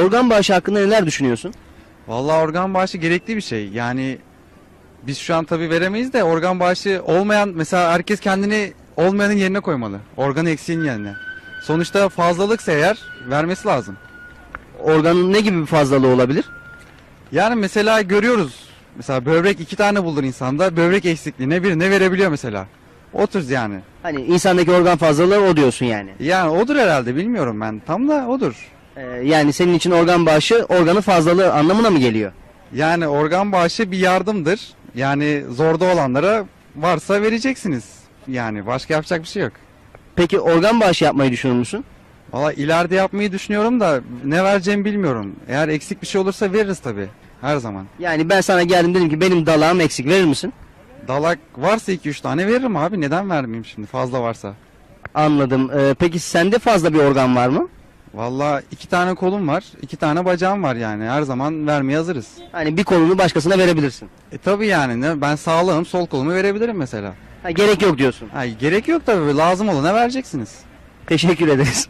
Organ bağışı hakkında neler düşünüyorsun? Vallahi organ bağışı gerekli bir şey. Yani biz şu an tabii veremeyiz de organ bağışı olmayan mesela herkes kendini olmayanın yerine koymalı. Organ eksiğin yerine. Sonuçta fazlalıksa eğer vermesi lazım. Organın ne gibi bir fazlalığı olabilir? Yani mesela görüyoruz. Mesela böbrek iki tane bulur insanda. Böbrek eksikliğine birine verebiliyor mesela. O tür yani. Hani insandaki organ fazlalığı o diyorsun yani. Yani odur herhalde bilmiyorum ben. Tam da odur. Ee, yani senin için organ bağışı organın fazlalığı anlamına mı geliyor? Yani organ bağışı bir yardımdır. Yani zorda olanlara varsa vereceksiniz. Yani başka yapacak bir şey yok. Peki organ bağışı yapmayı düşünür müsün? Valla ileride yapmayı düşünüyorum da ne vereceğimi bilmiyorum. Eğer eksik bir şey olursa veririz tabi. Her zaman. Yani ben sana geldim dedim ki benim dalağım eksik verir misin? Dalak varsa 2-3 tane veririm abi. Neden vermeyeyim şimdi fazla varsa. Anladım. Ee, peki sende fazla bir organ var mı? Valla iki tane kolum var. iki tane bacağım var yani. Her zaman vermeye hazırız. Hani bir kolunu başkasına verebilirsin. E tabi yani ne, ben sağlığım sol kolumu verebilirim mesela. Ha, gerek yok diyorsun. Ha, gerek yok tabi lazım olana vereceksiniz. Teşekkür ederiz.